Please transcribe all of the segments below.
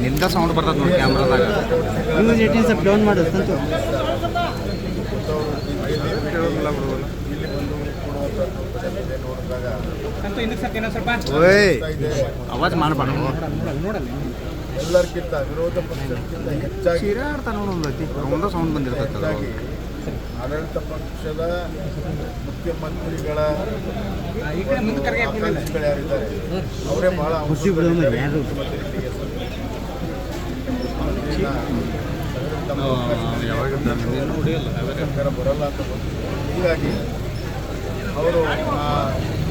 ನಿಂದ ಸೌಂಡ್ ಬರ್ತದೆ ನೋಡಿ ಕ್ಯಾಮ್ರಾದಾಗ ನ್ಯೂಸ್ ಏಟೀನ್ ಸ್ವಲ್ಪ ಡೌನ್ ಅವಾಜ್ ಮಾಡಬಾರ್ದು ಎಲ್ಲರಿಗಿಂತ ವಿರೋಧ ಪಕ್ಷಕ್ಕಿಂತ ಹೆಚ್ಚಾಗಿ ಸೌಂಡ್ ಬಂದಿರ್ತೈತೆ ಹೆಚ್ಚಾಗಿ ಆಡಳಿತ ಪಕ್ಷದ ಮುಖ್ಯಮಂತ್ರಿಗಳ ಆಕಾಂಕ್ಷಿಗಳು ಯಾರಿದ್ದಾರೆ? ಅವರೇ ಬಹಳ? ಸರ್ಕಾರ ಬರಲ್ಲ ಅಂತ. ಹೀಗಾಗಿ ಅವರು ಆ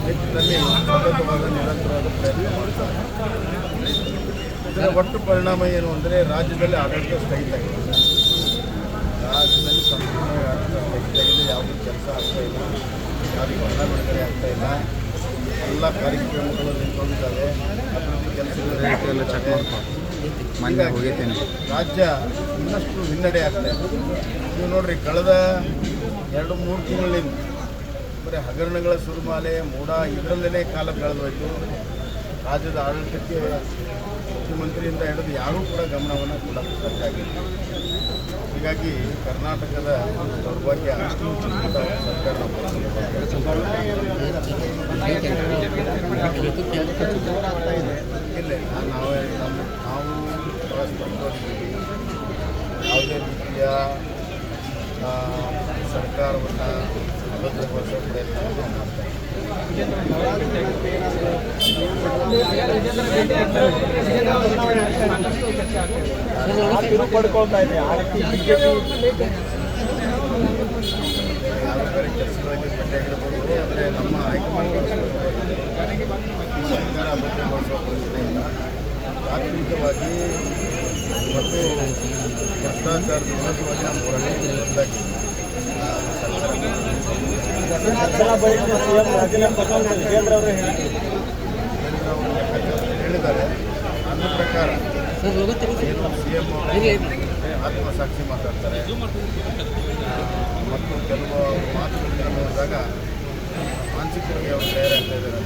ನಿಟ್ಟಿನಲ್ಲಿ ಸತತವಾದ ನಿರಂತರವಾದ ಪ್ರಯತ್ನ ಮಾಡ್ತಾರೆ. ಇದರ ಒಟ್ಟು ಪರಿಣಾಮ ಏನು ಅಂದರೆ ರಾಜ್ಯದಲ್ಲಿ ಆಡಳಿತ ಸ್ಥಗಿತ ಆಗಿದೆ ರಾಜ್ಯದಲ್ಲಿ ಸಂಪೂರ್ಣ ಆಗಿದೆ ಯಾವುದೇ ಕೆಲಸ ಆಗ್ತಾ ಇಲ್ಲ. ಯಾವುದೇ ಹಣ ಬಿಡುಗಡೆ ಆಗ್ತಾ ಇಲ್ಲ. ಎಲ್ಲ ಕಾರ್ಯಕ್ರಮಗಳು ನಿಂತ್ಕೊಂಡಿದ್ದಾವೆ. ಅಭಿವೃದ್ಧಿ ಕೆಲಸಗಳು ರಾಜ್ಯ ಇನ್ನಷ್ಟು ಹಿನ್ನಡೆ ಆಗ್ತಾ ಇದೆ. ನೀವು ನೋಡ್ರಿ ಕಳೆದ ಎರಡು ಮೂರು ತಿಂಗಳಿಂದ ಬರೀ ಹಗರಣಗಳ ಸುರುಮಾಲೆ ಮೂಡ ಇದರಲ್ಲೇ ಕಾಲ ಕಳೆದೋಯ್ತು. ರಾಜ್ಯದ ಆಡಳಿತಕ್ಕೆ ಮುಖ್ಯಮಂತ್ರಿಯಿಂದ ಹಿಡಿದು ಯಾರೂ ಕೂಡ ಗಮನವನ್ನು ಕೂಡ ಸಾಕಾಗಿಲ್ಲ ಹೀಗಾಗಿ ಕರ್ನಾಟಕದ ದೌರ್ಭಾಗ್ಯ ಅಂತ ಸರ್ಕಾರ ಇಲ್ಲ ನಾವೇ ನಮ್ಮ ನಾವು ಯಾವುದೇ ರೀತಿಯ ಸರ್ಕಾರವನ್ನು ಅಭದ್ರಗೊಳಿಸೋ ಪ್ರಯತ್ನ ಮಾಡ್ತಾ ಇಲ್ಲ. ಯಾವುದೇ ಬೇರೆ ಕೆಲಸಗಳಲ್ಲಿ ಭೇಟಿಯಾಗಿರಬಹುದು ಆದರೆ ನಮ್ಮ ಹೈಕಮಾಂಡ್ ಸರ್ಕಾರ ಅಭದ್ರಗೊಳಿಸುವ ಪ್ರಶ್ನೆ ಇಲ್ಲ ತಾತ್ವಿಕವಾಗಿ ಮತ್ತು ಭ್ರಷ್ಟಾಚಾರದ ವಿರೋಧವಾಗಿ ನಮ್ಮ ಹೋರಾಟ ಒಂದಾಗಿ ಆ, ಕೇಂದ್ರ ಅವರು ಲೆಕ್ಕಾಚಾರ ಹೇಳಿದ್ದಾರೆ ಅಂದ ಪ್ರಕಾರ ಸಿ ಎಂ ಆತ್ಮಸಾಕ್ಷಿ ಮಾತಾಡ್ತಾರೆ ಮತ್ತು ಕೆಲವು ಮಾತುಗಳನ್ನು ನೋಡಿದಾಗ ಮಾನಸಿಕವಾಗಿ ಅವರು ತಯಾರಾಗ್ತಾ ಇದ್ದಾರೆ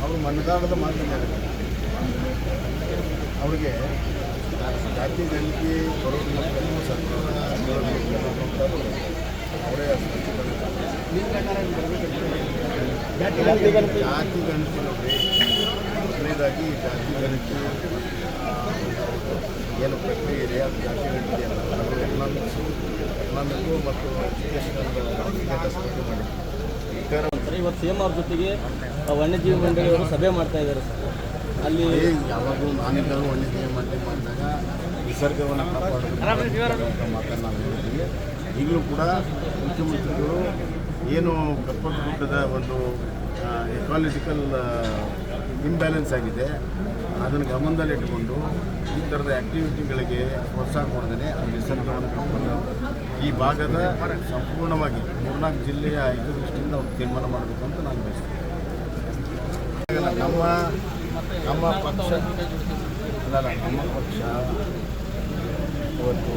ಅವರು ಮನದಾಳದ ಮಾತಿದ್ದಾರೆ ಅವರಿಗೆ ಜಾತಿ ಜನಕ್ಕೆ ಬರೋದು ಅವರೇ ಅವರೇ ಜಾತಿ ಗಣತಿ ನೋಡ್ರಿ ಮೊದಲನೇದಾಗಿ ಜಾತಿ ಗಣತಿ ಏನು ಪ್ರಕ್ರಿಯೆ ಇದೆ ಅದು ಜಾತಿ ಗಣತಿ ಅಲ್ಲ ಅದು ಎಕನಾಮಿಕ್ಸು ಎಕನಾಮಿಕ್ಕು ಮತ್ತು ಎಜುಕೇಷನಲ್ ಸರ್ ಇವತ್ತು ಸಿ ಎಂ ಅವ್ರ ಜೊತೆಗೆ ಆ, ವನ್ಯಜೀವಿ ಮಂಡಳಿಯವರು ಸಭೆ ಮಾಡ್ತಾ ಇದ್ದಾರೆ ಸರ್. ಅಲ್ಲಿ ಯಾವಾಗಲೂ ನಾನಿದ್ದಾಗ ವನ್ಯಜೀವಿ ಮಂಡಳಿ ಮಾಡಿದಾಗ ನಿಸರ್ಗವನ್ನು ಕಾಪಾಡೋದು ಮಾತನ್ನು ನಾವು ಹೇಳಿದ್ದೀವಿ ಈಗಲೂ ಕೂಡ ಮುಖ್ಯಮಂತ್ರಿಗಳು ಏನು ಕಪ್ಪತ್ತ ಗುಡ್ಡದ ಒಂದು ಎಕಾಲಜಿಕಲ್ ಇಂಬ್ಯಾಲೆನ್ಸ್ ಆಗಿದೆ ಅದನ್ನು ಗಮನದಲ್ಲಿಟ್ಟುಕೊಂಡು ಈ ಥರದ ಆ್ಯಕ್ಟಿವಿಟಿಗಳಿಗೆ ಪ್ರೋತ್ಸಾಹ ಕೊಡದೇ ಅದು ನಿಸರ್ಗವನ್ನು ಕಾಪಾಡೋದು ಈ ಭಾಗದ ಸಂಪೂರ್ಣವಾಗಿ ಮೂರ್ನಾಲ್ಕು ಜಿಲ್ಲೆಯ ಐದು ದೃಷ್ಟಿಯಿಂದ ಅವ್ರು ತೀರ್ಮಾನ ಮಾಡಬೇಕು ಅಂತ ನಾನು ಬಯಸ್ತೀನಿ. ನಮ್ಮ ನಮ್ಮ ಪಕ್ಷ, ಅಲ್ಲ ನಮ್ಮ ಪಕ್ಷ ಇವತ್ತು